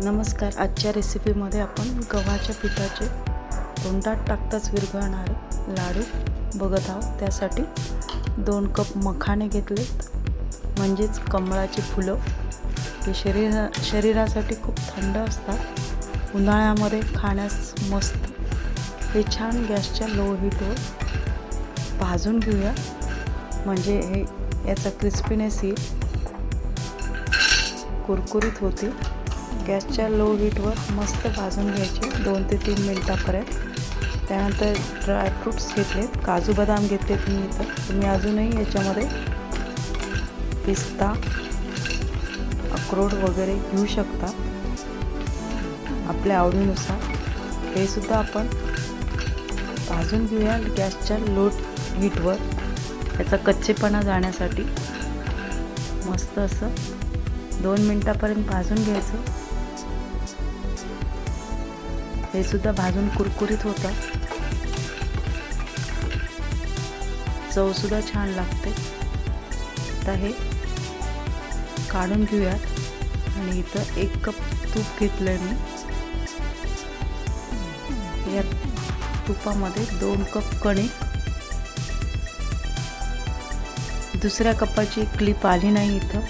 नमस्कार. आजच्या रेसिपीमध्ये आपण गव्हाच्या पिठाचे तोंडात टाकताच विरघळणारे लाडू बघत आहोत. त्यासाठी दोन कप मखाणे घेतलेत म्हणजेच कमळाची फुलं. हे शरीरा शरीरासाठी खूप थंड असतात. उन्हाळ्यामध्ये खाण्यास मस्त. हे छान गॅसच्या लो हीटवर भाजून घेऊया. म्हणजे हे याचा क्रिस्पीनेस येईल कुरकुरीत होतील गॅसच्या लो हीटवर मस्त भाजून घ्यायचे दोन ते तीन मिनटापर्यंत. त्यानंतर ड्रायफ्रूट्स घेतले काजू बदाम घेतले तुम्ही इथं. तुम्ही अजूनही याच्यामध्ये पिस्ता अक्रोड वगैरे घेऊ शकता. आपल्या आवडीनुसार. हे सुद्धा आपण भाजून घेऊया गॅसच्या लो हीटवर. याचा कच्चेपणा जाण्यासाठी मस्त असं दोन मिनटापर्यंत भाजून घ्यायचं. हे सुद्धा भाजून कुरकुरीत होतात चवसुद्धा छान लागते. आता हे काढून घेऊयात. आणि इथं एक कप तूप घेतलं आहे मी. या तुपामध्ये दोन कप कणिक दुसऱ्या कपाची क्लिप आली नाही इथं.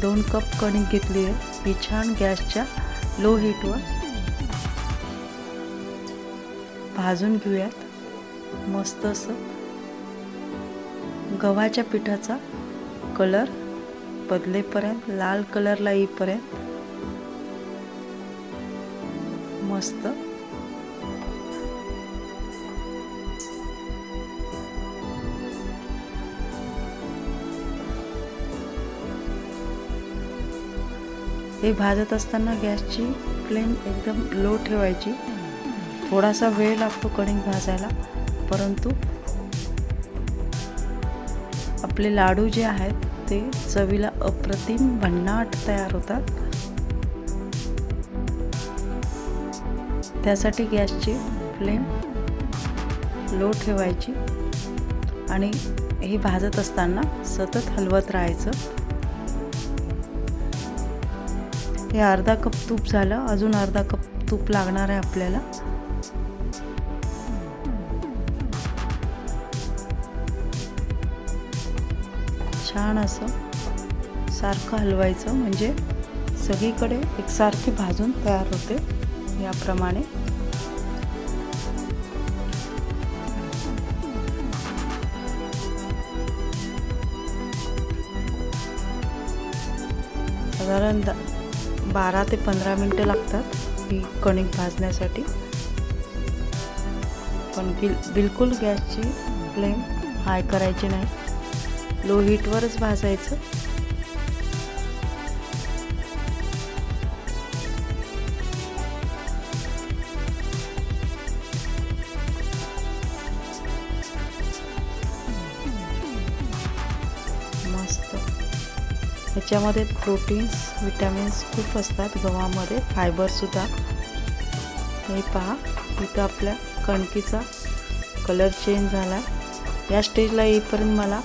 दोन कप कणिक घेतली आहे. ही छान गॅसच्या लो हीटवर भाजून घेऊयात. मस्त असं गव्हाच्या पिठाचा कलर बदलेपर्यंत लाल कलरला येईपर्यंत मस्त हे भाजत असताना गॅसची फ्लेम एकदम लो ठेवायची. थोडासा वेळ लागतो कणिक भाजायला परंतु आपले लाडू जे आहेत ते चवीला अप्रतिम भन्नाट तयार होतात. त्यासाठी गॅसची फ्लेम लो ठेवायची आणि हे भाजत असताना सतत हलवत राहायचं. हे अर्धा कप तूप झालं. अजून अर्धा कप तूप लागणार आहे आपल्याला. छान असं सारखं हलवायचं. म्हणजे सगळीकडे एकसारखी भाजून तयार होते याप्रमाणे. साधारण बारा ते पंधरा मिनटं लागतात ही कणिक भाजण्यासाठी. पण बिल बिलकुल गॅसची फ्लेम हाय करायची नाही. लो हीटवरच भाजायचं. ह्याच्यामध्ये प्रोटीन्स विटॅमिन्स खूप असतात गव्हामध्ये. फायबरसुद्धा हे पहा. इथं आपल्या कणकीचा कलर चेंज झाला. या स्टेजला येईपर्यंत मला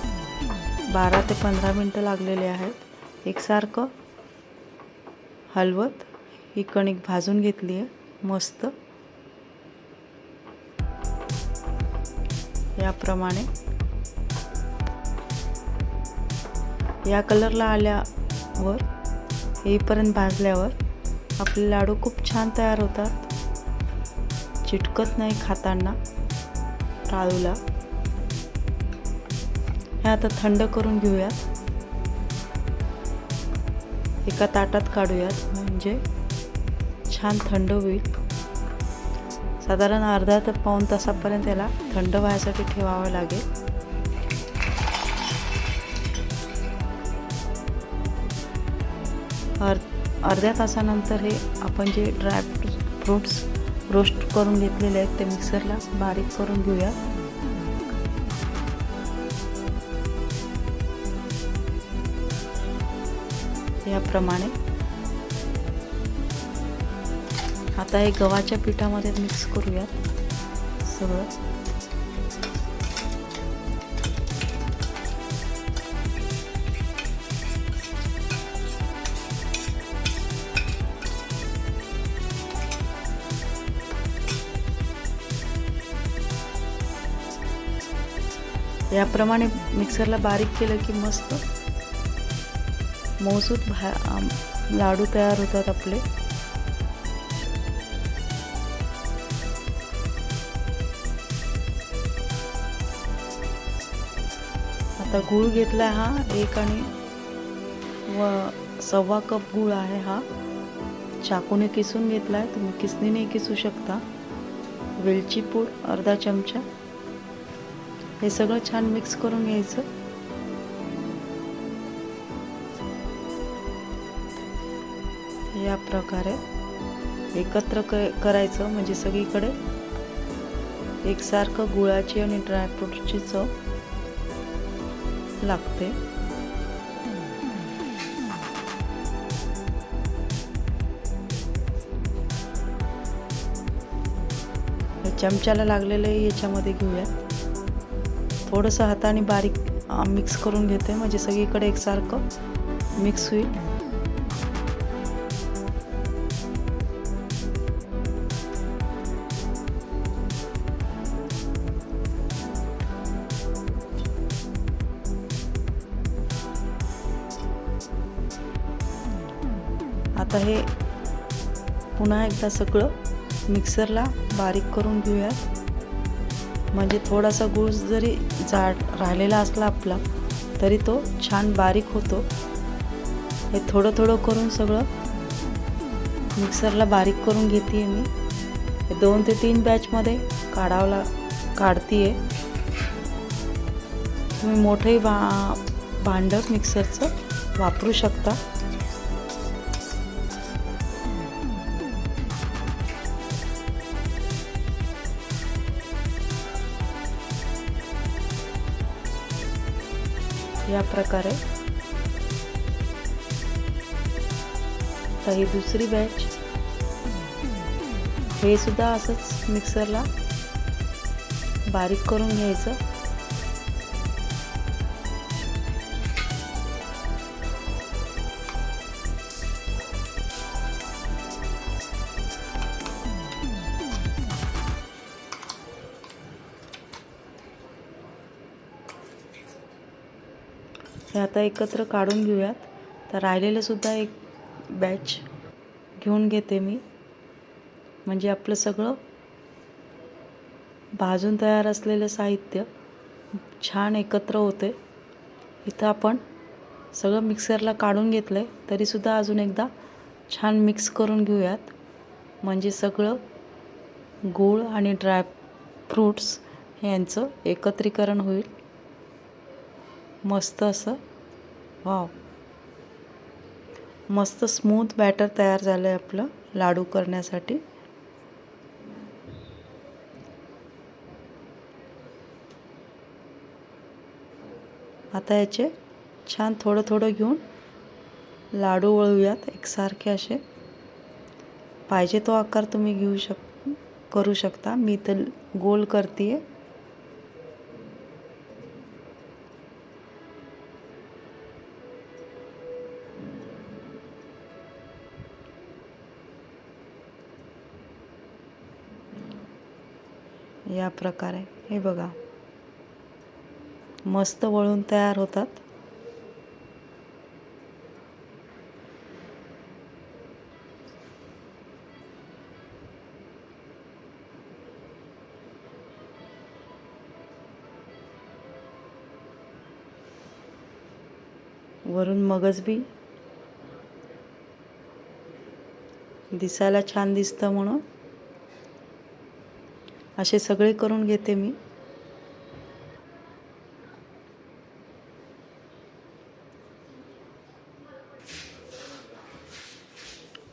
बारा ते पंधरा मिनटं लागलेले आहेत. एकसारखं हलवत ही कणिक भाजून घेतली आहे. मस्त. याप्रमाणे या कलरला आल्यावर येईपर्यंत भाजल्यावर आपले लाडू खूप छान तयार होतात. चिटकत नाही खाताना टाळूला हे आता थंड करून घेऊयात. एका ताटात काढूयात म्हणजे छान थंड होईल. साधारण अर्धा ते पाऊण तासापर्यंत याला थंड व्हायसाठी ठेवावं लागेल. अर् अर्ध्या तासानंतर हे आपण जे ड्राय फ्रूट्स रोस्ट करून घेतलेले आहेत ते मिक्सरला बारीक करून घेऊया. याप्रमाणे. आता हे गव्हाच्या पिठामध्ये मिक्स करूयात सगळं. याप्रमाणे मिक्सरला बारीक केलं की मस्त मौसूद भा लाडू तयार होतात आपले. आता गूळ घेतला हा एक आणि व सव्वा कप गूळ आहे हा. चाकूने किसून घेतला आहे तुम्ही किसणीने किसू शकता. वेलची पूड अर्धा चमचा. हे सगळं छान मिक्स करून घ्यायचं. या प्रकारे एकत्र क करायचं म्हणजे सगळीकडे एकसारखं गुळाची आणि ड्रायफ्रूटची चव लागते. चमच्याला लागलेलं आहे याच्यामध्ये घेऊयात. थोडंसं हाताने बारीक मिक्स करून घेते. म्हणजे सगळीकडे एकसारखं मिक्स होईल. आता हे पुन्हा एकदा सगळं मिक्सरला बारीक करून घेऊयात. म्हणजे थोडासा गूळ जरी जाड राहिलेला असला आपला तरी तो छान बारीक होतो. हे थोडं थोडं करून सगळं मिक्सरला बारीक करून घेते मी. हे दोन ते तीन बॅचमध्ये काढावला काढते आहे तुम्ही मोठंही भा भांडं मिक्सरचं वापरू शकता. या प्रकारे. आता ही दुसरी बॅच हे सुद्धा असंच मिक्सरला बारीक करून घ्यायचं. हे आता एकत्र काढून घेऊयात. तर राहिलेलंसुद्धा एक बॅच घेऊन घेते मी. म्हणजे आपलं सगळं भाजून तयार असलेलं साहित्य छान एकत्र होते. इथं आपण सगळं मिक्सरला काढून घेतलं आहे तरीसुद्धा अजून एकदा छान मिक्स करून घेऊयात. म्हणजे सगळं गूळ आणि ड्राय फ्रूट्स यांचं एकत्रीकरण होईल. मस्त असं. वाव मस्त स्मूथ बॅटर तयार झालं आहे आपलं लाडू करण्यासाठी. आता याचे छान थोडं थोडं घेऊन लाडू वळूयात एकसारखे असे. पाहिजे तो आकार तुम्ही घेऊ शक करू शकता. मी तर गोल करते आहे या प्रकारे. हे बघा. मस्त वळून तयार होतात. वरून मगज बी. दिसायला छान दिसतं म्हणून. असे सगळे करून घेते मी.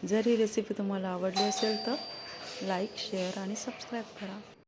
जर ही रेसिपी तुम्हाला आवडली असेल तर लाईक शेअर आणि सबस्क्राईब करा.